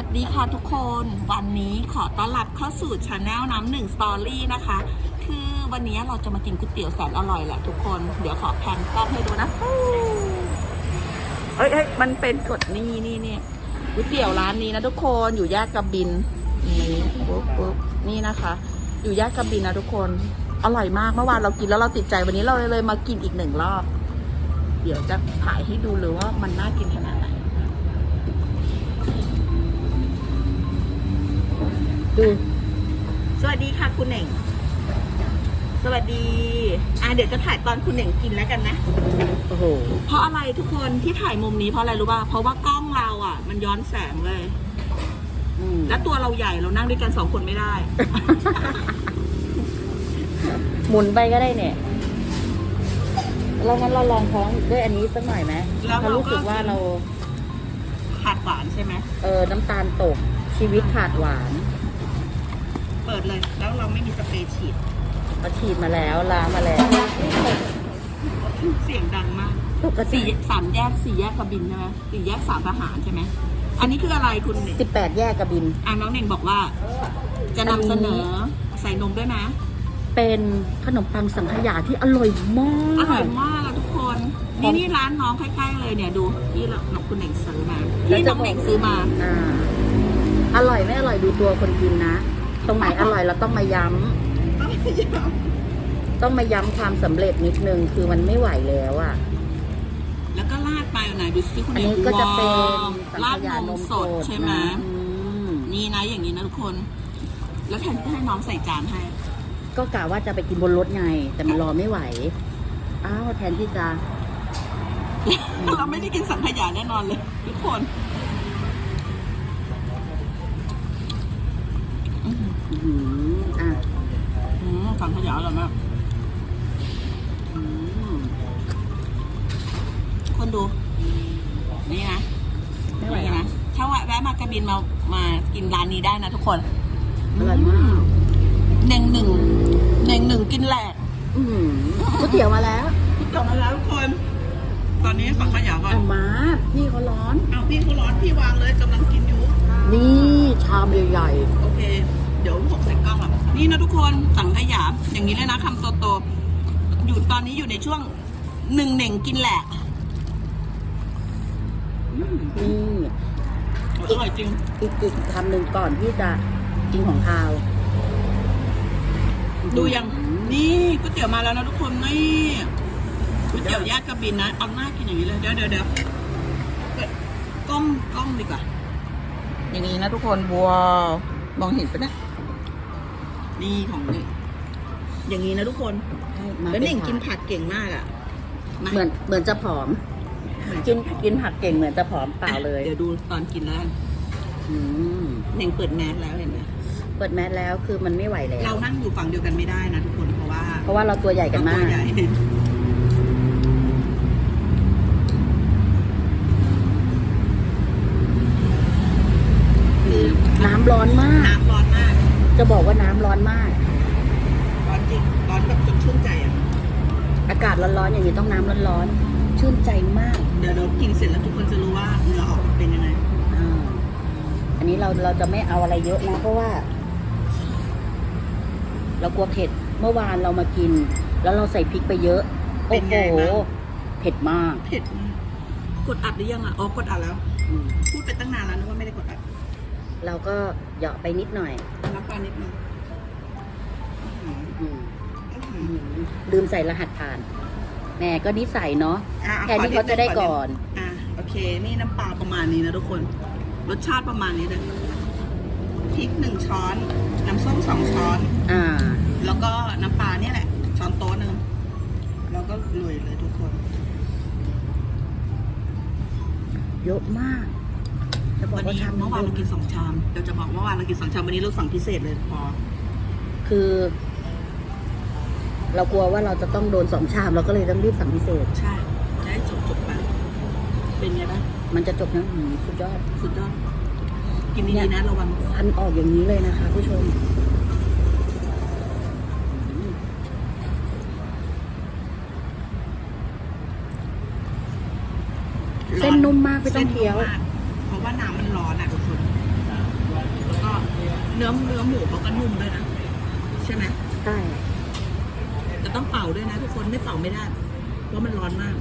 วัสดีค่ะทุกคนวันนี้ขอต้อนรับเข้าสู่ช anel น้ำหนึ่งสตอรี่นะคะ คือวันนี้เราจะมากินก๋วยเตี๋ยวแสนอร่อยแหละทุกคน เดี๋ยวขอแพนกล้องให้ดูนะเอ้ยเอ้ยมันเป็นกดนี่นี่นี่ก๋วยเตี๋ยวร้านนี้นะทุกคนอยู่แยกกระบินนี่ปุ๊บปุ๊บนี่นะคะ อยู่แยกกระบินนะทุกคนอร่อยมากเมื่อวานเรากินแล้วเราติดใจวันนี้เราเลยมากินอีกหนึ่งรอบ เดี๋ยวจะถ่ายให้ดูเลยว่ามันน่ากินขนาดไหน ดู สวัสดีค่ะคุณเหน่ง สวัสดี อะเดี๋ยวจะถ่ายตอนคุณเหน่งกินแล้วกันนะ โอ้โห เพราะอะไรทุกคนที่ถ่ายมุมนี้เพราะอะไรรู้ป่ะ เพราะว่ากล้องเราอะ มันย้อนแสงเลย อืมและตัวเราใหญ่เรานั่งด้วยกันสองคนไม่ได้ หมุนไปก็ได้เนี่ย เรางั้นเราลองท้องด้วยอันนี้สักหน่อยไหมแล้วเราก็เรารู้สึกว่าเรา ขาดหวานใช่ไหมเออน้ำตาลตกชีวิตขาดหวาน เปิดเลย แล้วเราไม่มีสเปรย์ฉีดมาฉีดมาแล้วล้างมาแล้ว เสียงดังมากปกติสี่สามแยกสี่แยกกระบินใช่ไหมสี่แยกสามทหารใช่ไหม อันนี้คืออะไรคุณเหน่งสิบแปดแยกกระบิน อะน้องเน่งบอกว่า จะนำเสนอใส่นมด้วยนะเป็นขนมปังสังขยาที่อร่อยมาอร่อยกมากอะทุกคน นี่นี่ร้านน้องใกล้ๆเลยเนี่ยดูที่เราน้องคุณเน่งซื้อมาแล้วที่จะน้องบอกเน่งซื้อมา อ่า อร่อยไม่อร่อยดูตัวคนกินนะ ตรงไหนอร่อยเราต้องมาย้ำต้องมาย้ำความสำเร็จนิดนึงคือมันไม่ไหวแล้วอะ แล้วก็ราดไปไหนดูสิคุณอันเน่งนี้ก็จะเป็นว้าวสังราขดยานนมมสสดดใช่ไหมนะอืมนี่นะอย่างนี้นะทุกคน แล้วแทนที่ให้น้องใส่จานให้ ก็กะว่าจะไปกินบนรถไง แต่มันรอไม่ไหว อ้าวแทนที่จะเราไม่ได้กินสังขยาแน่นอนเลย ทุกคน อื้อหืออื้อหืออะอืมสังขยาอร่อยมากอืมคนดู นี่นะไม่ไหวนี่นะนะถ้าแวะมากระบินมา มากินร้านนี้ได้นะทุกคนอร่อยมากเน่งหนึ่งเน่งหนึ่งกินแหลกอืมก๋วยเตี๋ยวมาแล้วกลับมาแล้วทุกคน ตอนนี้สังขยาก่อน เอามาพี่เขาร้อนอ้าวพี่เขาร้อนพี่วางเลยกำลังกินอยู่ นี่ชามใหญ่โอเคเดี๋ยวผมใส่กล้องแบบนี่นะทุกคนสังขยาอย่างนี้เลยนะคำโตๆอยู่ตอนนี้อยู่ในช่วงหนึ่งเหน่งกินแหลกอืมๆนี่อร่อยจริงอีกอีกคำหนึ่งก่อนที่จะกินของคาว ดูยังนี่ก๋วยเตี๋ยวมาแล้วนะทุกคนนี่ก๋วยเตี๋ยวแยกกระบินนะเอาหน้ากินอย่างนี้เลยเดี๋ยวเดี๋ยวเดี๋ยวเปิดกล้องกล้องดีกว่าอย่างนี้นะทุกคนว้าวมองเห็นปะเนี่ย นี่ของนี่อย่างนี้นะทุกคนมาแล้วป็เน่งกินผักผักเก่งมากอะมาเหมือนเหมือนจะผอม กินกินผักเก่งเหมือนจะผอมเปล่าเลยเดี๋ยวดูตอนกินแล้วกันอืมเน่งเปิดแมสแล้วเห็นไหมเปิดแมสแล้วคือมันไม่ไหวแล้วเรานั่งอยู่ฝั่งเดียวกันไม่ได้นะทุกคนเพราะว่าเพราะว่าเราตัวใหญ่กันมาก เรตัวใหญ่น้ำร้อนมากน้ำร้อนมาก จะบอกว่าน้ำร้อนมาก ร้อนจริง ร้อนแบบจนชื่นใจอะ อากาศร้อนๆอย่างนี้ต้องน้ำร้อนๆชื่นใจมากเดี๋ยวเรากินเสร็จแล้วทุกคนจะรู้ว่าเหงื่อออกเป็นยังไง อ่าอันนี้เราเราจะไม่เอาอะไรเยอะนะเพราะว่า เรากลัวเผ็ดเมื่อวานเรามากิน แล้วเราใส่พริกไปเยอะเป็โอ้นโหไงบ้าง เผ็ดมากเผ็ดมากกดอัดหรือยังอะ อ๋อกดอัดแล้ว อืมพูดไปตั้งนานแล้วนึกว่าไม่ได้กดอัด เราก็เหยาะไปนิดหน่อยน้ำปลานิดนึงอื้ออืมหืออืมลืมใส่รหัสผ่านแหมก็นิสัยเนาะอะแทนที่เขาจะได้ก่อน อะโอเค นี่น้ำปลาประมาณนี้นะทุกคน รสชาติประมาณนี้เลยพริกหนึ่งช้อน น้ำส้มสองช้อน อ่า แล้วก็น้ำปลาเนี่ยแหละ ช้อนโต๊ะหนึ่งแล้วก็ลุยเลยทุกคน เยอะมากจะ บอกวันว่านี้ทำเมื่อวานเรากินสองชามเดี๋ยวจะบอกว่าเมื่อวานเรากินสองชามวันนี้เราสั่งพิเศษเลยพอคือ เรากลัวว่าเราจะต้องโดนสองชามเราก็เลยต้องรีบสั่งพิเศษ ใช่จะได้จบจบๆไปเป็นไงบ้างมันจะจบนะอืมสุดยอด สุดยอดกินดีๆนะระวังควันออกอย่างนี้เลยนะคะ ผู้ชมเส้นนุ่มมากไม่ต้องเคี้ยว ส้นนุ่มมากเพราะว่าน้ำมันร้อนอะทุกคน เนื้อเนื้อหมูเขาก็นุ่มด้วยนะ ใช่ไหมใช่แต่ต้องเป่าด้วยนะทุกคนไม่เป่าไม่ได้ เพราะมันร้อนมาก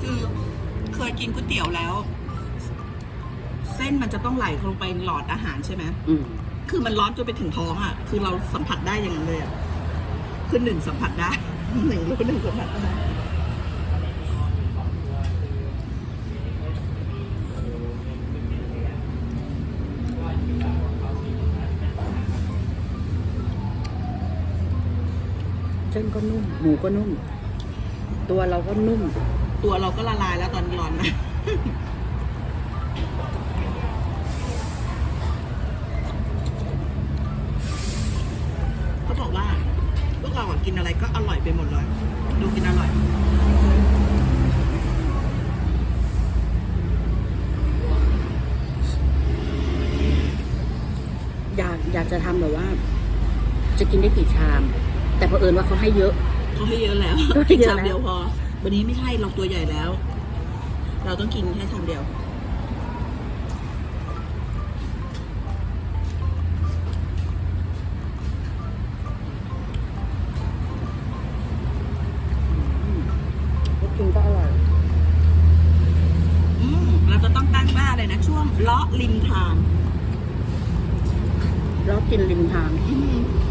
คือเคยกินก๋วยเตี๋ยวแล้ว เส้นมันจะต้องไหลลงไปหลอดอาหารใช่ไหมอืมคือมันร้อนจนไปถึงท้องอะ คือเราสัมผัสได้อย่างนั้นเลยอะคือหนึ่งสัมผัสได้หนึ่งรู้หนึ่งสัมผัสได้ เส้นก็นุ่ม หมูก็นุ่ม ตัวเราก็นุ่ม ตัวเราก็ละลายแล้วตอนร้อนนะเขาบอกว่าพวกเราอะกินอะไรก็อร่อยไปหมดเลย ดูกินอร่อยอยากอยากจะทำแบบว่า จะกินได้กี่ชาม แต่พอเผอิญว่าเขาให้เยอะ เขาให้เยอะแล้วเขาให้กินเยอะชามแล้ว เดียวพอ วันนี้ไม่ใช่เราตัวใหญ่แล้ว เราต้องกินแค่ชามเดียวก็กินก็อร่อย อืมเราจะต้องตั้งหน้าเลยนะ ช่วงเลาะริมทาง แล้วกินริมทางอืม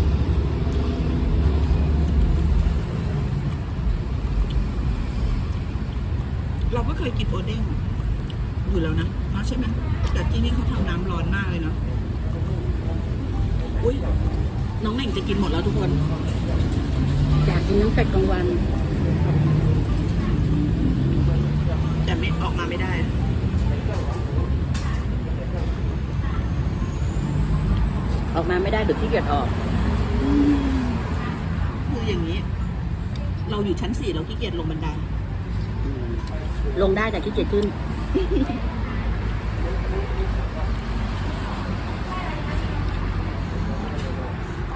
เราก็เคยกินโอเด้งอยู่แล้วนะเนอะใช่ไหมแต่ที่นี่เขาทำน้ำร้อนมากเลยเนาะอุ้ยน้องเหน่งจะกินหมดแล้วทุกคน อยากกินตั้งแต่กลางวัน แต่ไม่ออกมาไม่ได้ ออกมาไม่ได้เดี๋ยวขี้เกียจออกคืออย่างนี้ เราอยู่ชั้นสี่เราขี้เกียจลงบันได ลงได้แต่ขี้เกียจขึ้น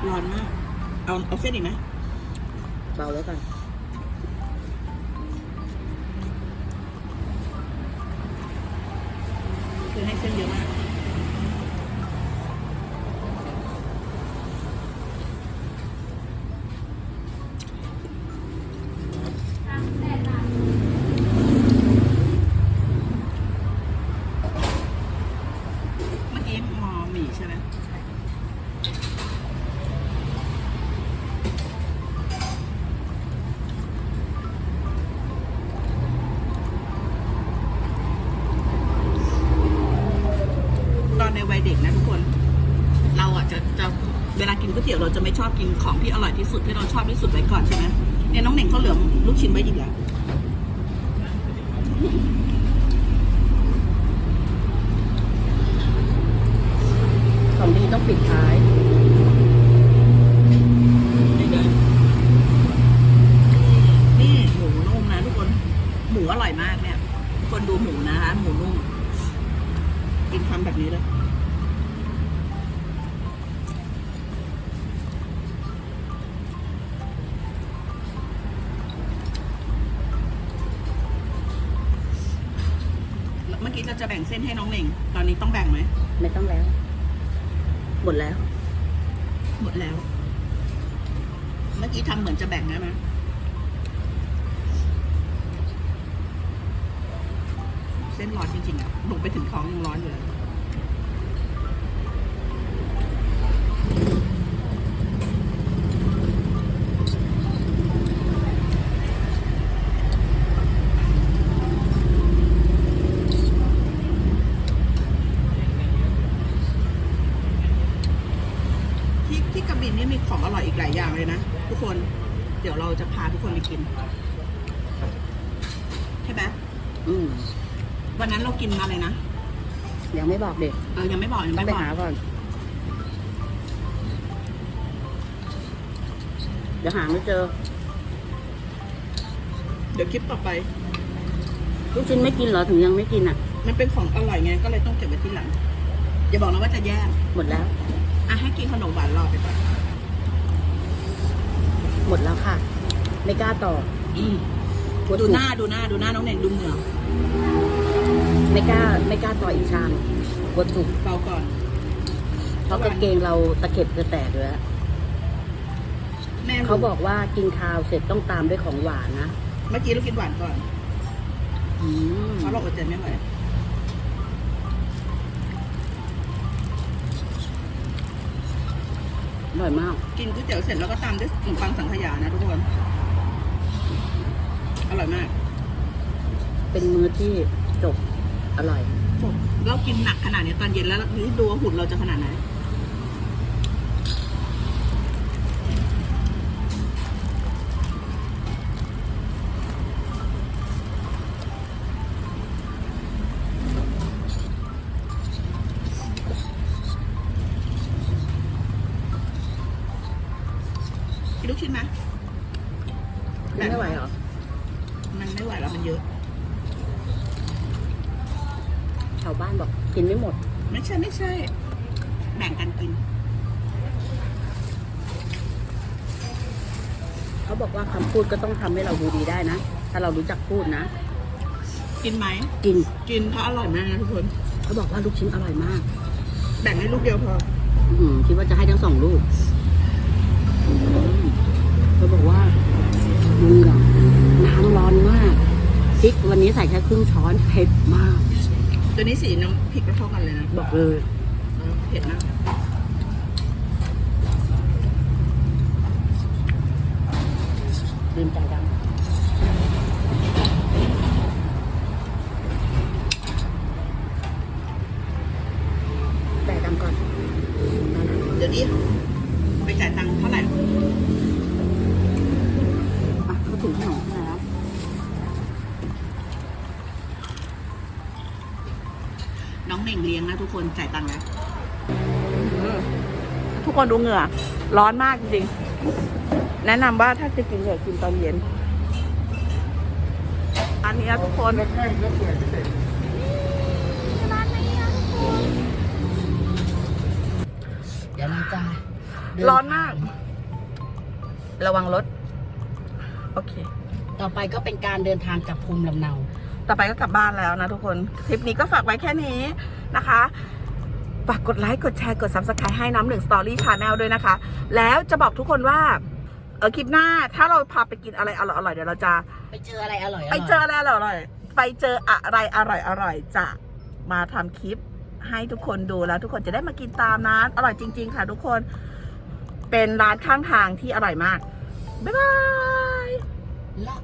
ร้อนมาก เอาเอาเส้นอีกไหมเบาแล้วกันคือให้เส้นเยอะมาก เด็กนะทุกคน เราอะจะจะเวลากินก๋วยเตี๋ยวเราจะไม่ชอบกินของที่อร่อยที่สุดที่เราชอบที่สุดไว้ก่อนใช่ไหมเนี่ยน้องเหน่งเขาเหลือลูกชิ้นไว้อีกแล้วของดีต้องปิดท้ายนี่เลยนี่หมูนุ่มนะทุกคน หมูอร่อยมากเนี่ยทุกคนดูหมูนะคะหมูนุ่ม กินคำแบบนี้เลย เราจะแบ่งเส้นให้น้องเหน่ง ตอนนี้ต้องแบ่งไหมไม่ต้องแล้ว หมดแล้ว หมดแล้ว เมื่อกี้ทำเหมือนจะแบ่งได้ไหมเส้นร้อนจริงๆอะลงไปถึงท้องยังร้อนอยู่เลย องอร่อยอีกหลายอย่างเลยนะทุกคนเดี๋ยวเราจะพาทุกคนไปกินใช่ไหมอืมวันนั้นเรากินอะไรนะยังไม่บอกเด็กเออยังไม่บอกยังต้องไม่ไปบอกหาก่อนเดี๋ยวหาไม่เจอ เดี๋ยวคลิปต่อไปลูกชิ้นไม่กินเหรอถึงยังไม่กินอะ มันเป็นของอร่อยไงก็เลยต้องเก็บไว้ที่หลังอย่าบอกนะว่าจะแย่งหมดแล้วอะให้กินขนมหวานรอไปก่อน หมดแล้วค่ะ ไม่กล้าต่ออืมกลัวดูถูกหน้าดูหน้าดูหน้าน้องเน่งดูเหงื่อไม่กล้าไม่กล้าต่ออีกชามกลัวจุกเบาก่อนเพราะกางเกงเราตะเข็บจะแตกเลยอะแม่รู้เขาบอกว่ากินข้าวเสร็จต้องตามด้วยของหวานนะ เมื่อกี้เรากินหวานก่อนอืมเพราะเราอดใจไม่ไหว อร่อยมาก กินก๋วยเตี๋ยวเสร็จแล้วก็ตามด้วยขนมปังสังขยานะทุกคน อร่อยมาก เป็นมื้อที่จบอร่อยเรากินหนักขนาดนี้ตอนเย็นแล้วนี่ดูว่าหุ่นเราจะขนาดไหน ชิ้นไหมไม่ไหวเหรอ มันไม่ไหวแล้วมันเยอะ ชาวบ้านบอกกินไม่หมด ไม่ใช่ไม่ใช่ แบ่งกันกิน เขาบอกว่าคำพูดก็ต้องทำให้เราดูดีได้นะ ถ้าเรารู้จักพูดนะ กินไหม กิน กินเพราะอร่อยมากนะทุกคน เขาบอกว่าลูกชิ้นอร่อยมาก แบ่งให้ลูกเดียวพอ อื้อหือคิดว่าจะให้ทั้งสองลูกอืม เขาบอกว่าดูอะน้ำร้อนมากพริกวันนี้ใส่แค่ครึ่งช้อนเผ็ดมาก ตัวนี้สีน้ำพริกก็เท่ากันเลยนะบอกเลยเออเผ็ดมากลืมใจดำ คนจ่ายตังค์แล้วทุกคนดูเหงื่อ ร้อนมากจริงๆแนะนำว่าถ้าจะกินเหงื่อกินตอนเย็นอันนี้นะทุกคนเดี๋ยวเราจะเดิร้อนมาก ระวังรถ โอเค ต่อไปก็เป็นการเดินทางกลับภูมิลำเนา ต่อไปก็กลับบ้านแล้วนะทุกคน คลิปนี้ก็ฝากไว้แค่นี้นะคะฝากกดไลค์ กดแชร์ กด subscribe ให้น้ำหนึ่งสตอรี่ชาแนลด้วยนะคะ แล้วจะบอกทุกคนว่า เออคลิปหน้าถ้าเราพาไปกินอะไรอร่อยๆเดี๋ยวเราจะ ไปเจออะไรอร่อยๆไปเจออะไรอร่อยๆไปเจออะไรอร่อยๆจะมาทำคลิปให้ทุกคนดูแล้ว ทุกคนจะได้มากินตามนะอร่อยจริง ๆ ค่ะ ทุกคน เป็นร้านข้างทางที่อร่อยมาก บ๊ายบาย และ